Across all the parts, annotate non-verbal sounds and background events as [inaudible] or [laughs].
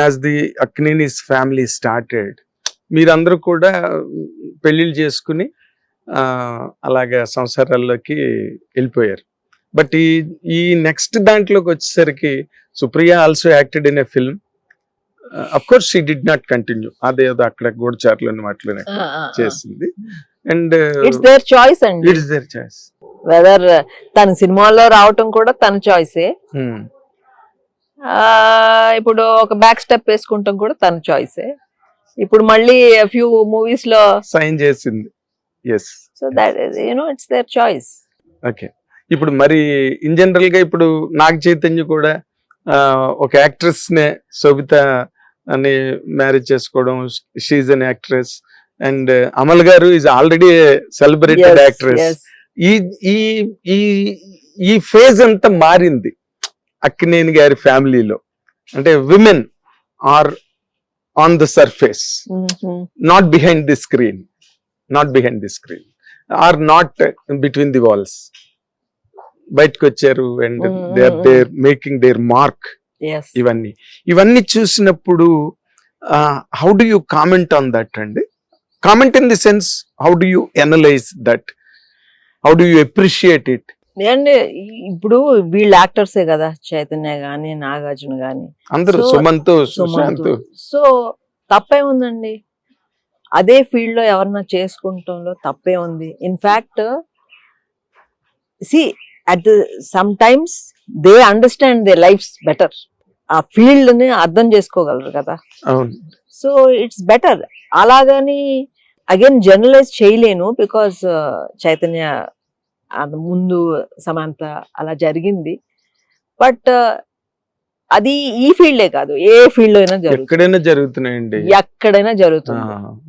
As the Akkineni's family started మీరందరూ కూడా పెళ్ళిళ్ళు చేసుకుని అలాగే సంసారాల్లోకి వెళ్ళిపోయారు. బట్ ఈ ఈ నెక్స్ట్ దాంట్లోకి వచ్చేసరికి Supriya also acted in a film of course she did not continue అదేదో అక్కడ గూడచారులోని వాటిలోనే చేసింది. అండ్ ఇట్స్ దేర్ చాయిస్ అండి. ఇట్స్ దేర్ చాయిస్ వెదర్ తన సినిమాలో రావటం కూడా తన చాయిసే. ఇప్పుడు ఒక బ్యాక్ స్టెప్ వేసుకుంటాం కూడా తన చాయిసే ఇప్పుడు మళ్ళీ ఫ్యూ మూవీస్లో సైన్ చేసింది. Yes so that you know it's their choice okay ఇప్పుడు మరి ఇన్ జనరల్గా ఇప్పుడు నాగ చైతన్య కూడా ఒక యాక్ట్రెస్ నే శోభిత అని మ్యారేజ్ చేసుకోవడం she's an actress and Amala గారు ఈజ్ ఆల్రెడీ సెలబ్రేటెడ్ యాక్ట్రెస్ ఈ ఈ ఈ ఈ ఫేజ్ అంతా మారింది. అక్కినేని గారి ఫ్యామిలీలో. అంటే women are on the surface. Not behind the screen not behind the screen are not between the walls బయటకు వచ్చారు and they are their making their mark ఇవన్నీ. ఇవన్నీ చూసినప్పుడు how do you comment on that అండి? Comment in the sense how do you analyse that how do you appreciate it and ఇప్పుడు వీళ్ళు యాక్టర్సే కదా చైతన్య గాని నాగార్జున గాని. అందరూ సుమంత్ సుశాంత్. సో తప్పే ఉందండి అదే ఫీల్డ్లో ఎవరన్నా చేసుకుంటంలో తప్పే ఉంది. In fact see at sometimes they understand their lives better ఆ ఫీల్డ్ని అర్థం చేసుకోగలరు కదా. సో ఇట్స్ బెటర్ అలాగని అగైన్ జనరలైజ్ చేయలేను బికాస్ చైతన్య అది ముందు సమాంత అలా జరిగింది. బట్ అది ఈ ఫీల్డే కాదు. ఏ ఫీల్డ్ అయినా జరుగుతుంది. ఎక్కడైనా జరుగుతున్నాయండి. ఎక్కడైనా జరుగుతుంది.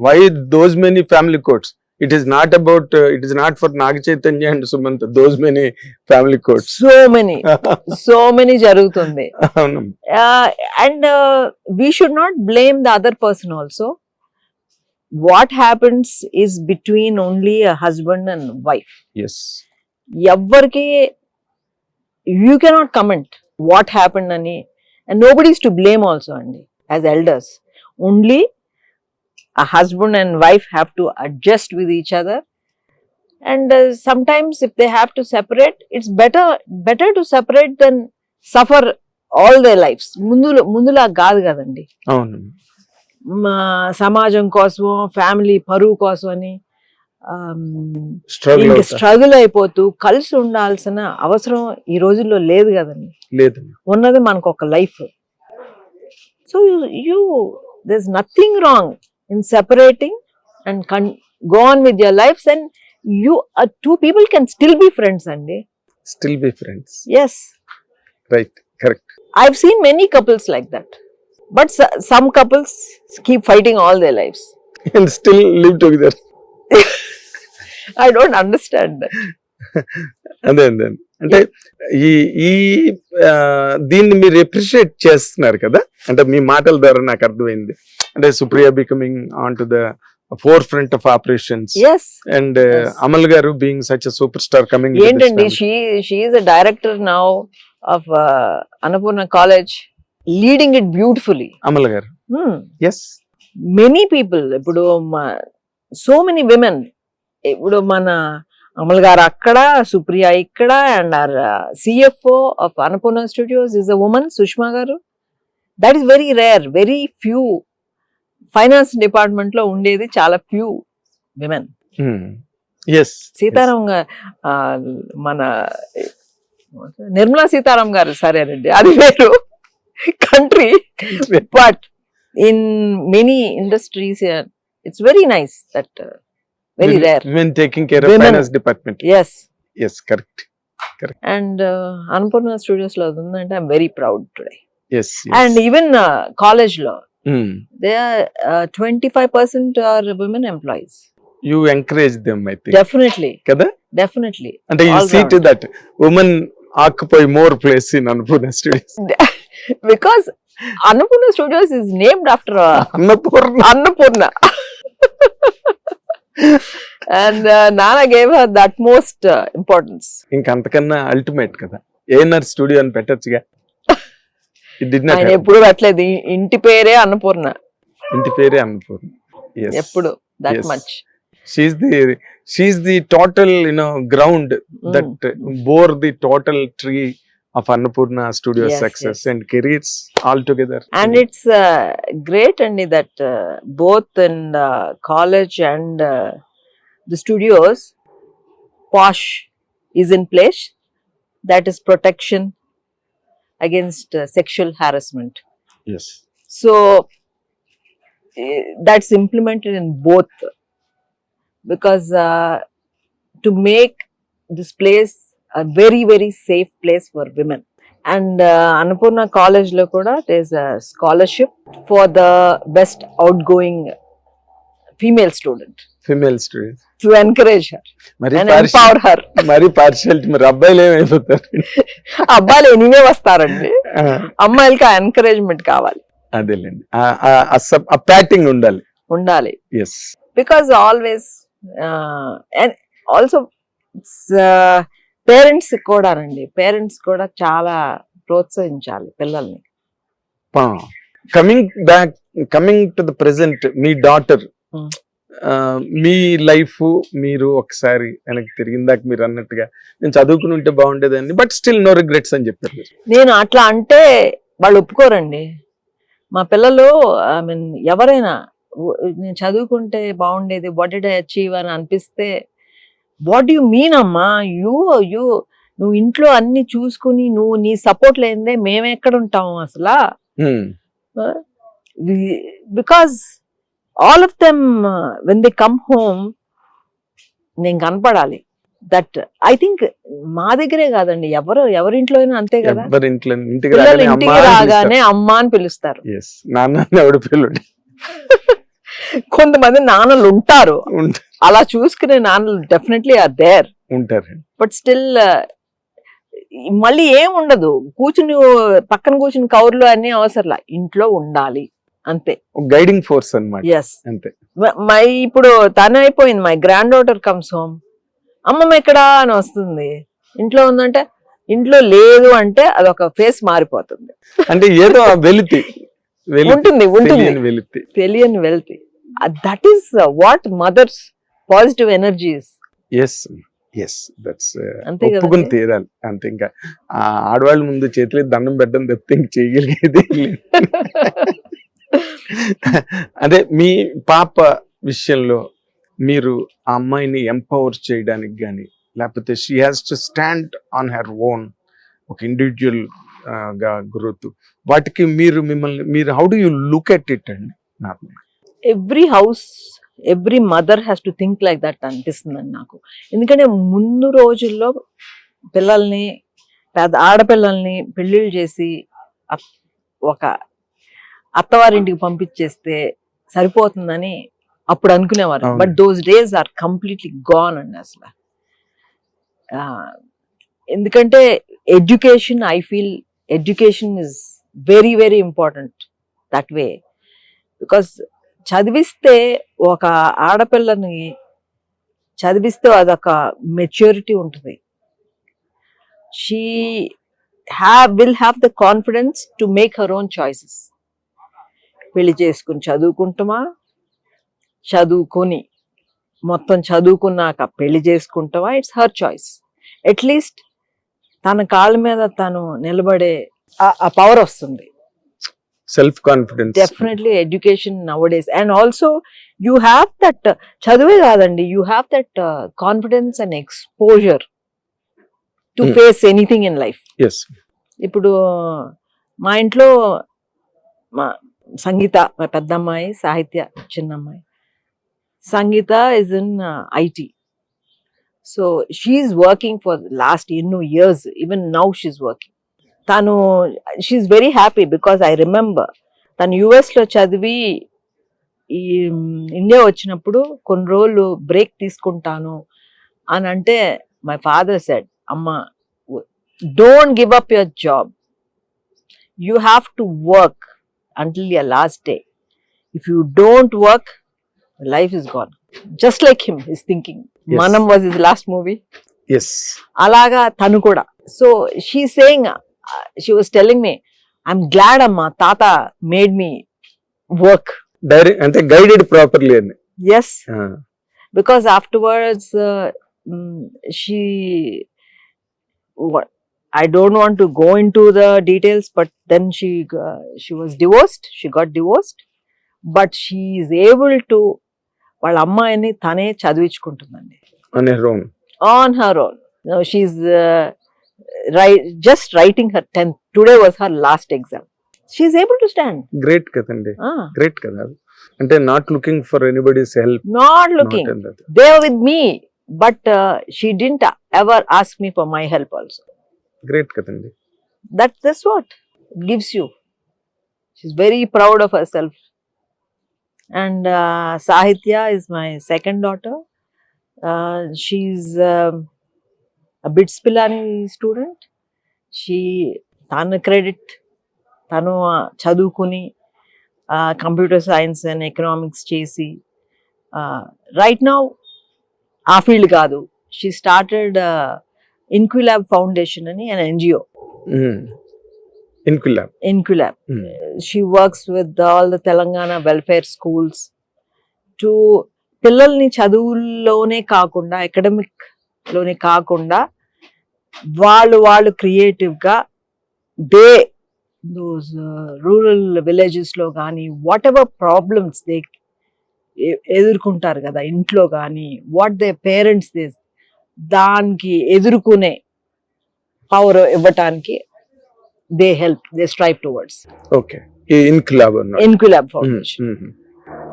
Why those many family courts it is not about it is not for Naga Chaitanya and Sumanth those many family courts so many so many జరుగుతుంది. And we should not blame the other person also what happens is between only husband and wife yes ఎవ్వరికి you cannot comment what happened అని and nobody's to blame also అండి as elders only a husband and wife have to adjust with each other and uh, sometimes if they have to separate it's better better to separate than suffer all their lives ముందులో ముందులా కాదు కదండి అవును సమాజం కోసం family పరువు కోసం అని స్ట్రగుల్ అయిపోతూ కలిసి ఉండాల్సిన అవసరం ఈ రోజుల్లో లేదు కదండి. లేదు ఉన్నది మనకు ఒక life so you this nothing wrong in separating and can go on with your lives and you two people can still be friends అండి. Still be friends yes right correct I've seen many couples like that but some couples keep fighting all their lives and still live together I don't understand అదే అదే. అంటే ఈ ఈ దీన్ని మీరు appreciate చేస్తున్నారు కదా? అంటే మీ మాటల ద్వారా నాకు అర్థమైంది. అంటే Supriya becoming on to the forefront of operations and Yes. Amala గారు being such super star coming ఏంటండి? She's a director now of Annapurna college leading it beautifully Amala గారు ఎస్ మెనీ పీపుల్ ఇప్పుడు సో మెనీ విమెన్ ఇప్పుడు మన అమల్ గారు అక్కడ సుప్రియ ఇక్కడ and our CFO of Annapurna studios is a woman Sushma గారు. That is very rare very few finance డిపార్ట్మెంట్లో ఉండేది చాలా ఫ్యూ విమెన్ ఎస్ సీతారాం మన నిర్మలా సీతారాం గారు సరేనండి అది వేరు. Country but in many industries it's very nice that very rare women taking care of finance department yes yes correct and Annapurna స్టూడియోస్లో ఉందంటే I'm very proud today yes and even కాలేజ్లో. They twenty five percent are women employees you encourage them I think definitely కదా definitely అంటే you see to. That women occupy more place in Annapurna studios because Annapurna studios is named after Annapurna Annapurna. And uh, Nana gave her the utmost uh, importance. ఇంక అంతకన్నా ultimate కదా ANR studio అని పెట్టచ్చుగా. ఆయన ఎప్పుడు పెట్టలేదు. ఇంటి పేరే అన్నపూర్ణ. ఇంటి పేరే అన్నపూర్ణ. ఎప్పుడు that. Much she's the she's the total you know ground that bore the total tree of Annapurna Studio yes, success yes. and careers altogether. And it's uh, great, and that uh, both in uh, college and uh, the studios, POSH is in place. That is protection against uh, sexual harassment. Yes. So eh, that's implemented in both because uh, to make this place a very very safe place for women and uh, annapurna college lo kuda there's a scholarship for the best outgoing female student female student to encourage her మరి and partial- empower her మరి partiality మరి అబ్బాయిలు ఏమైపోతారు అబ్బాయిలు anyway వస్తారండి అమ్మాయిలకి ఆ encouragement కావాలి అదేలేండి ఆ- ప్యాటింగ్ ఉండాలి ఉండాలి yes because always uh, and also uh, parents కూడానండి పేరెంట్స్ కూడా చాలా ప్రోత్సహించాలి పిల్లల్ని. Coming back coming to the present me daughter Hmm. మీ లైఫ్ మీరు ఒకసారి వెనక్కి తిరిగి ఇందాక మీరు అన్నట్టుగా నేను చదువుకుని ఉంటే బాగుండేదండి బట్ స్టిల్ నో రిగ్రెట్స్ అని చెప్పారు నేను అట్లా అంటే వాళ్ళు ఒప్పుకోరండి. మా పిల్లలు ఐ మీన్ ఎవరైనా "ఓ- నేను చదువుకుంటే బాగుండేది వాట్ ఐ అచీవ్ అని అనిపిస్తే వాట్ యు మీన్ అమ్మా? యూ యూ నువ్వు ఇంట్లో అన్ని చూసుకుని నువ్వు నీ సపోర్ట్ లేనిదే మేము ఎక్కడ ఉంటాము అసలు. Because all of them when they come home నేను కనపడాలి. దట్ ఐ థింక్ మా దగ్గరే కాదండి. ఎవరు ఎవరింట్లో అయినా అంతే కదా? ఎవరి ఇంట్లో ఇంటికి రాగానే అమ్మా అని పిలుస్తారు. నాన్న ఎవడు పిల్లడు [laughs] కొంతమంది నాన్నలు ఉంటారు. ఉంట- అలా చూసుకునే నాన్నలు డెఫినెట్లీ ఆర్ దేర్ ఉంటారు. బట్ స్టిల్ మళ్ళీ ఏం ఉండదు. కూర్చుని పక్కన కూర్చుని కౌర్లు అన్ని అవసరంలా. ఇంట్లో ఉండాలి. అంతే. గైడింగ్ ఫోర్స్ అన్నమాట. ఎస్ అంతే. మై ఇప్పుడు తను అయిపోయింది. My granddaughter comes home అమ్మమ్మ ఎక్కడా అని వస్తుంది. ఇంట్లో ఉందంటే ఇంట్లో లేదు అంటే అదొక ఫేస్ మారిపోతుంది. అంటే ఏదో వెలితి. [laughs] ఉంటుంది ఉంటుంది. తెలియని వెలితి. That is what mothers positive energies yes yes that's ఒప్పుకుని? తీరాలి. అంతే ఇంకా. ఆ ఆడవాళ్ళ ముందు చేతులు దండం పెట్టడం తప్పితే ఇంక చేయగలిగేది. అదే మీ పాప విషయంలో మీరు ఆ అమ్మాయిని ఎంపవర్ చేయడానికి కానీ లేకపోతే she has to stand on her own ఒక ఇండివిజువల్ గ్రోత్. వాటికి మీరు మిమ్మల్ని మీరు how do you look at it అండి? Normal every house every mother has to think like that అనిపిస్తుందండి నాకు. ఎందుకంటే ముందు రోజుల్లో పిల్లల్ని పెద్ద ఆడపిల్లల్ని పెళ్ళిళ్ళు చేసి ఒక అత్తవారింటికి పంపించేస్తే సరిపోతుందని అప్పుడు అనుకునేవారు. But those days are completely gone అండి అసలు. ఎందుకంటే education I feel education is very very important that way because చదివిస్తే ఒక ఆడపిల్లని చదివిస్తే అదొక మెచ్యూరిటీ ఉంటుంది. She have will have the confidence to make her own choices పెళ్ళి చేసుకుని చదువుకుంటామా? చదువుకొని మొత్తం చదువుకున్నాక పెళ్ళి చేసుకుంటావా ఇట్స్ హర్ చాయిస్ అట్లీస్ట్ తన కాళ్ళ మీద తను నిలబడే ఆ- పవర్ వస్తుంది. Self confidence definitely education nowadays and also you have that చదువే కాదండి you have that confidence and exposure to. Face anything in life ఇప్పుడు మా ఇంట్లో మా సంగీత మా పెద్దమ్మాయి సాహిత్య చిన్నమ్మాయి. Sangeetha is in IT so she's working for last ఎన్నో years even now she's working తను she's very happy because I remember తను యుఎస్లో లో చదివి ఈ ఇండియా వచ్చినప్పుడు కొన్ని రోజులు బ్రేక్ తీసుకుంటాను అని అంటే మై ఫాదర్ సెడ్ అమ్మ don't give up your job you have to work until your last day if you don't work life is gone Just like him his thinking Yes. మనం was is last movie yes అలాగా తను కూడా so she saying she was telling me I'm glad అమ్మా తాత made me work direct అంటే guided properly అని yes because afterwards uh, mm, she what i don't want to go into the details but then she uh, she was divorced she got divorced but she is able to వాళ్ళ అమ్మాయిని తనే చదివించుకుంటుందండి. On her own she's write just writing her tenth today was her last exam she's able to stand great కదండి. Great కదా. అంటే not looking for anybody's help not looking with me but uh, she didn't ever ask me for my help also. Great కదండి. That that's what it gives you. She's very proud of herself. And Sahithya is my second daughter she BITS Pilani student she తను credit తను చదువుకుని computer science and economics చేసి right now ఆ field కాదు. She started Inquilab foundation అని an NGO ఇన్కుల్లా Inquilab she works with all the Telangana welfare schools to పిల్లల్ని చదువుల్లోనే కాకుండా అకాడమిక్లోనే కాకుండా వాళ్ళు వాళ్ళు క్రియేటివ్గా దే దోస్ రూరల్ విలేజెస్లో కానీ వాట్ ఎవర్ ప్రాబ్లమ్స్ దే ఎదుర్కొంటారు కదా ఇంట్లో కానీ వాట్ దే పేరెంట్స్ దే దానికి ఎదుర్కొనే పవర్ ఇవ్వటానికి They help they strive towards okay ఈ ఇన్కులాబ్ అన్నమాట Inquilab Mm, foundation mm.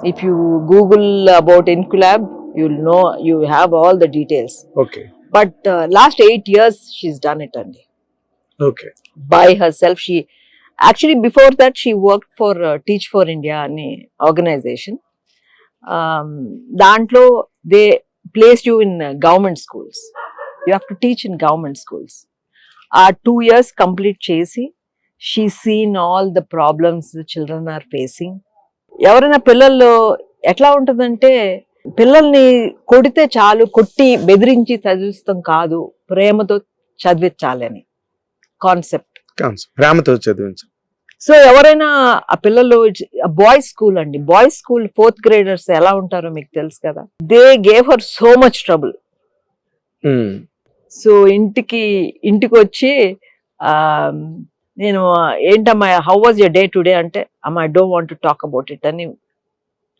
if you google about inculab you'll know you have all the details okay but uh, last 8 years she's done it only okay by herself she actually before that she worked for uh, teach for india అని organization um, దాంట్లో they placed you in uh, government schools you have to teach in government schools ఆ two years complete చేసి she seen all the problems the children are facing ఎవరైనా పిల్లల్లో ఎట్లా ఉంటుందంటే పిల్లల్ని కొడితే చాలు కొట్టి బెదిరించి చదివిస్తాం కాదు ప్రేమతో చదివించాలి అని కాన్సెప్ట్ కాన్సెప్ట్ ప్రేమతో చదివించు. సో ఎవరైనా ఆ పిల్లలు బాయ్స్ స్కూల్ అండి. బాయ్స్ స్కూల్ ఫోర్త్ గ్రేడర్స్ ఎలా ఉంటారో మీకు తెలుసు కదా. They gave her so much trouble. So ఇంటికి ఇంటికి వచ్చి నేను ఏంటమ్మా how was your day today అంటే అమ్మా I don't want to talk about it అని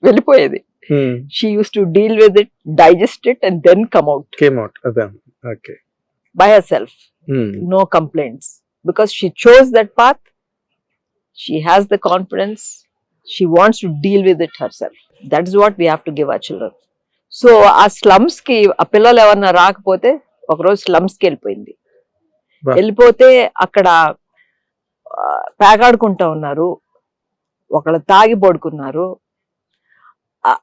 వెళ్ళిపోయేది Mm. She used to deal with it digest it and then come out Came out. అదే okay by herself Mm. no complaints because she chose that path she has the confidence she wants to deal with it herself that is what we have to give our children so ఆ స్లమ్స్కి ఆ పిల్లలు ఎవరన్నా రాకపోతే ఒకరోజు స్లమ్స్కి వెళ్ళిపోయింది. వెళ్ళిపోతే అక్కడ ఆ, పేకాడుకుంటా ఉన్నారు. ఒకళ్ళు తాగి పడుకున్నారు.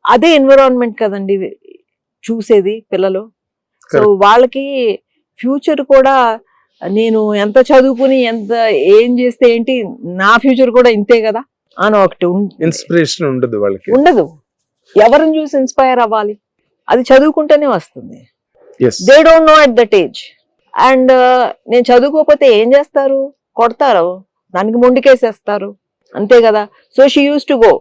అదే ఎన్విరాన్మెంట్ కదండి చూసేది పిల్లలు. సో. వాళ్ళకి ఫ్యూచర్ కూడా నేను ఎంత చదువుకుని ఎంత ఏం చేస్తే ఏంటి నా ఫ్యూచర్ కూడా ఇంతే కదా అని ఒకటి ఇన్స్పిరేషన్ ఉండదు వాళ్ళకి. ఉండదు. ఎవరిని చూసి ఇన్స్పైర్ అవ్వాలి? అది చదువుకుంటేనే వస్తుంది. They don't know at that age and నేను చదువుకోకపోతే ఏం చేస్తారు? కొడతారు. దానికి మొండికేసేస్తారు. అంతే కదా. So she used to go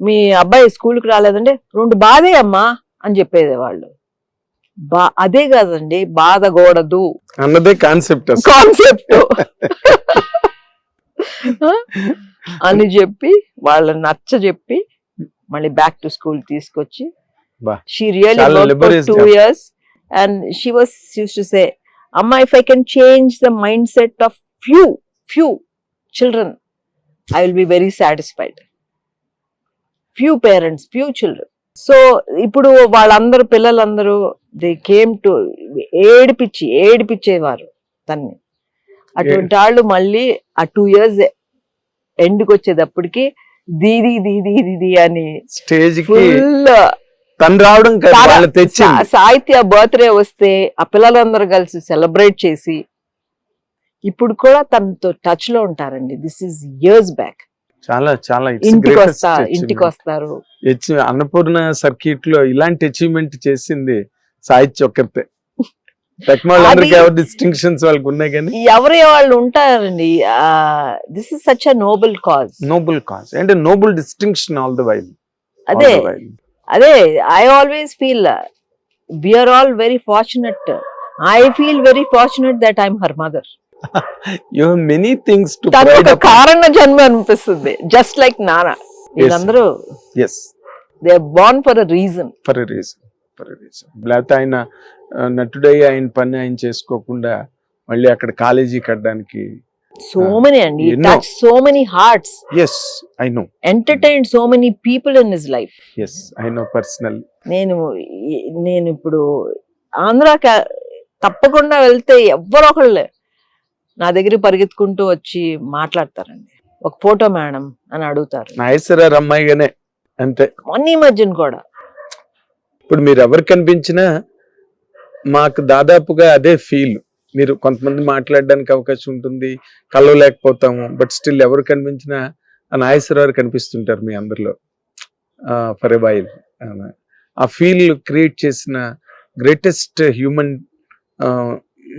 మీ అబ్బాయి స్కూల్కి రాలేదంటే రెండు బాధే అమ్మా అని చెప్పేది వాళ్ళు బా అదే కదండి. బాధకూడదు అన్నదే కాన్సెప్ట్ కాన్సెప్ట్ [laughs] అని చెప్పి వాళ్ళని నచ్చ చెప్పి మళ్ళీ బ్యాక్ టు స్కూల్ తీసుకొచ్చి. She really two. Years and she was used to say అమ్మా if I can change the mindset of few few children I will be very satisfied few parents few children so ఇప్పుడు వాళ్ళందరూ పిల్లలందరూ they came to ఏడిపిచ్చి ఏడిపిచ్చేవారు తన్ని. అటువంటి వాళ్ళు మళ్ళీ ఆ టూ ఇయర్స్ ఎండ్కి వచ్చేటప్పటికి దీది దీది దీది అని స్టేజ్ ఫుల్ తను రావడం తెచ్చింది. సాహిత్య బర్త్డే వస్తే ఆ పిల్లలందరూ కలిసి సెలబ్రేట్ చేసి ఇప్పుడు కూడా తనతో టచ్లో ఉంటారండి. దిస్ ఇస్ ఇయర్స్ బ్యాక్ చాలా చాలా ఇంటికి వస్తా వస్తారు. అన్నపూర్ణ సర్క్యూట్లో ఇలాంటి అచీవ్మెంట్ చేసింది సాహిత్య ఎవరు డిస్టింక్షన్స్ వాళ్ళకి ఉన్నాయి కానీ? ఎవరి వాళ్ళు ఉంటారండి this is such noble cause noble cause అంటే noble distinction all the while అదే అదే I always feel we're all very fortunate I feel very fortunate that I'm her mother you many things to తను ఒక కారణ జన్మ అనిపిస్తుంది. Just like నాన్న వీళ్ళందరూ as they born for a reason for reason for reason లేకపోతే ఆయన నటుడై ఆయన పని ఆయన చేసుకోకుండా మళ్ళీ అక్కడ కాలేజీ కట్టడానికి సో మెనీ అండి. Touch so many hearts as I know entertain so many people in his life as I know personal నేను నేను ఇప్పుడు ఆంధ్రాకి తప్పకుండా వెళ్తే ఎవ్వరో ఒకళ్ళే నా దగ్గర పరిగెత్తుకుంటూ వచ్చి మాట్లాడతారండి. ఒక ఫోటో మేడం అని అడుగుతారు. నాయసరారు అమ్మాయిగానే అంతే. మొన్న ఈ మధ్యన కూడా. ఇప్పుడు మీరు ఎవరు కనిపించినా మాకు దాదాపుగా అదే ఫీల్. మీరు కొంతమంది మాట్లాడడానికి అవకాశం ఉంటుంది కలవలేకపోతాము బట్ స్టిల్ ఎవరు కనిపించినా ఆ నాగేశ్వరరావు కనిపిస్తుంటారు మీ అందరిలో. ఫర్ ఎ వైల్ ఆ ఫీల్ క్రియేట్ చేసిన గ్రేటెస్ట్ హ్యూమన్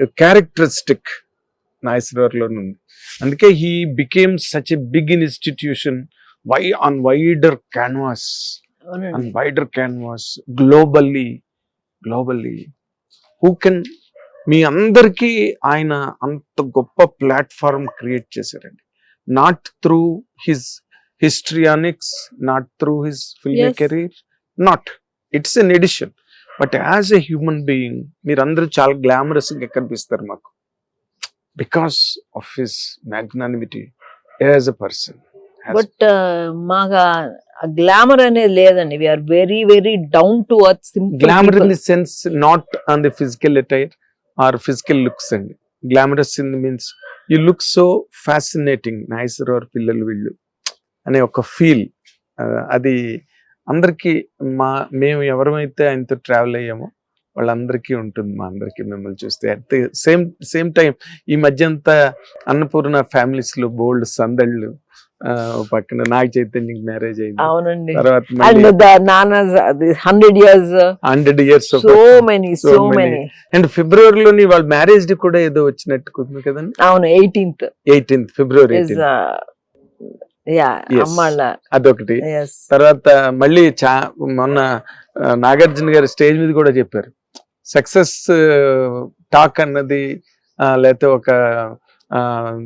క్యారెక్టరిస్టిక్ నాగేశ్వరరావులో ఉంది. అందుకే he became such a big institution why on wider canvas on wider canvas globally globally who can మీ అందరికీ ఆయన అంత గొప్ప ప్లాట్ఫామ్ క్రియేట్ చేశారండి. Not through his histrionics not through his film. Career not it's an addition but as a human being మీరందరూ చాలా గ్లామరస్గా కనిపిస్తారు మాకు. Because of his magnanimity as a person but మాకు గ్లామర్ అనేది లేదండి. We're very very down to earth glamour in the sense not on the physical attire or physical looks అండి. Glamorous in the means you look so fascinating nicer or పిల్లలు వీళ్ళు అనే ఒక feel. అది అందరికీ మా మేము ఎవరమైతే ఆయనతో ట్రావెల్ అయ్యామో వాళ్ళందరికీ ఉంటుంది మా అందరికీ మిమ్మల్ని చూస్తే. At the same same time ఈ మధ్య అంతా అన్నపూర్ణ ఫ్యామిలీస్లో బోల్డ్ సందళ్ళు పక్కన నాగ చైతన్యకి మ్యారేజ్ అయింది. అవునండి. తర్వాత నానా hundred years hundred years so many so. Many and ఫిబ్రవరిలోని వాళ్ళ మ్యారేజ్ డే కూడా ఏదో వచ్చినట్టు కదండి? అవును eighteenth eighteenth February is 18th. Yeah Yes. అమ్మాళ్ళ అదొకటి. తర్వాత మళ్ళీ చా మొన్న నాగార్జున గారు స్టేజ్ మీద కూడా చెప్పారు. సక్సెస్ టాక్ అన్నది లేకపోతే ఒక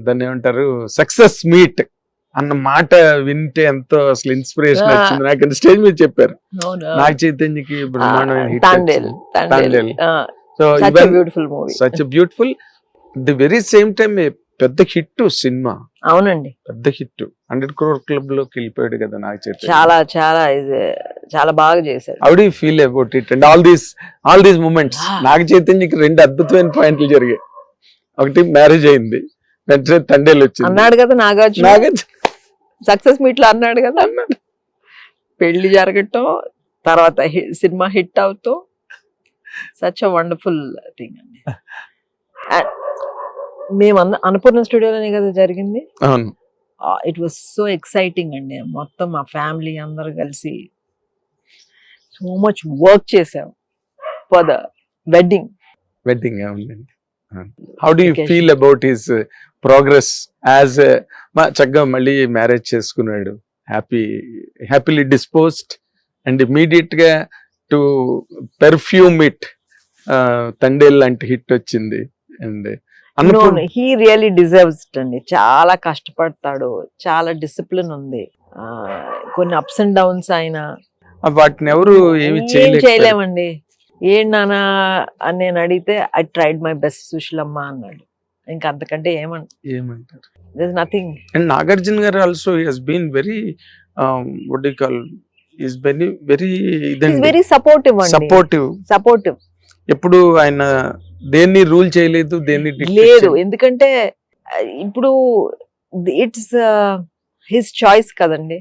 దాన్ని ఏమంటారు సక్సెస్ మీట్. అన్న మాట వింటే ఎంతో అసలు ఇన్స్పిరేషన్. వచ్చింది. నాకు స్టేజ్ మీద చెప్పారు. నాగ చైతన్యకి బ్రహ్మాండమైన. So beautiful movie such beautiful the very same time పెద్ద హిట్ సినిమా. అవునండి. పెద్ద హిట్. హండ్రెడ్ క్రోర్ క్లబ్లోకి వెళ్ళిపోయాడు కదా నాకు చైతన్య. చాలా చాలా ఇది చాలా బాగా చేశారు how do feel about it and all these all these moments. Naga చైతన్యకి రెండు అద్భుతమైన పాయింట్లు జరిగాయి. ఒకటి మ్యారేజ్ అయింది. వెంటనే తండేలు వచ్చింది. అన్నాడు కదా నాగార్జున. నాగ సక్సెస్ మీట్లో అన్నాడు కదా. పెళ్ళి జరగటం తర్వాత సినిమా హిట్ అవుతూ. సచ్ అ వండర్ఫుల్ థింగ్ అండి. [laughs] మేము అన్న అన్నపూర్ణ స్టూడియోలోనే కదా జరిగింది. అవును. ఇట్ వాస్ సో ఎక్సైటింగ్ అండి. మొత్తం మా ఫ్యామిలీ అందరు కలిసి సో మచ్ వర్క్ చేసాం ఫర్ ద వెడ్డింగ్ వెడ్డింగ్ అవునండి how do you. Feel about his progress as మా చక్కగా మళ్ళీ మ్యారేజ్ చేసుకున్నాడు. హ్యాపీ హ్యాపీలీ డిస్పోజ్డ్ అండ్ ఇమీడియట్గా టు పెర్ఫ్యూమ్ ఇట్. తండేల్ లాంటి హిట్ వచ్చింది. అండ్ హీ రియలీ డిజర్వ్స్ అండి. చాలా కష్టపడతాడు. చాలా డిసిప్లిన్ ఉంది. కొన్ని అప్స్ అండ్ డౌన్స్ ఆయన వాటిని ఎవరు ఏమి చేయలేమండి. ఏం నానా అని నేను అడిగితే I tried my best Sushilamma అన్నాడు. ఇంకా అంతకంటే ఏమంట ఏమంటారు? Nothing and Nagarjuna garu also he's been very calm very very ఇదండి. వెరీ సపోర్టివ్ అండి. సపోర్టివ్ సపోర్టివ్ ఎప్పుడు ఆయన దేన్ని రూల్ చేయలేదు దేన్ని లేదు. ఎందుకంటే ఇప్పుడు ఇట్స్ హిస్ చాయిస్ కదండి.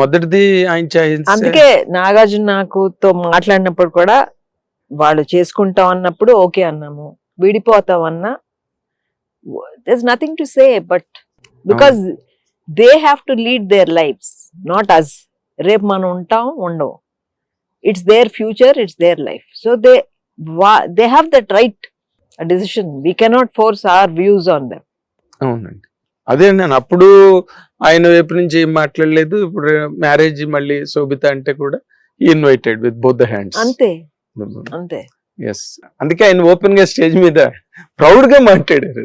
మొదటిది ఆయన చాయిస్ అందుకే నాగార్జున నాకు తో మాట్లాడినప్పుడు కూడా వాళ్ళు చేసుకుంటాం అన్నప్పుడు ఓకే అన్నాము. విడిపోతాం అన్నా this nothing to say but because they have to lead their lives not us రేపు మనం ఉంటాం ఉండవు. It's their future it's their life so they they have that right decision we cannot force our views on them అవునండి. అదే నేను అప్పుడు ఆయన వైపు నుంచి ఏం మాట్లాడలేదు. ఇప్పుడు మ్యారేజ్ మళ్ళీ శోభిత అంటే కూడా invited with both the hands అంతే. అంతే. ఎస్ అందుకే ఆయన ఓపెన్గా స్టేజ్ మీద ప్రౌడ్గా మాట్లాడారు.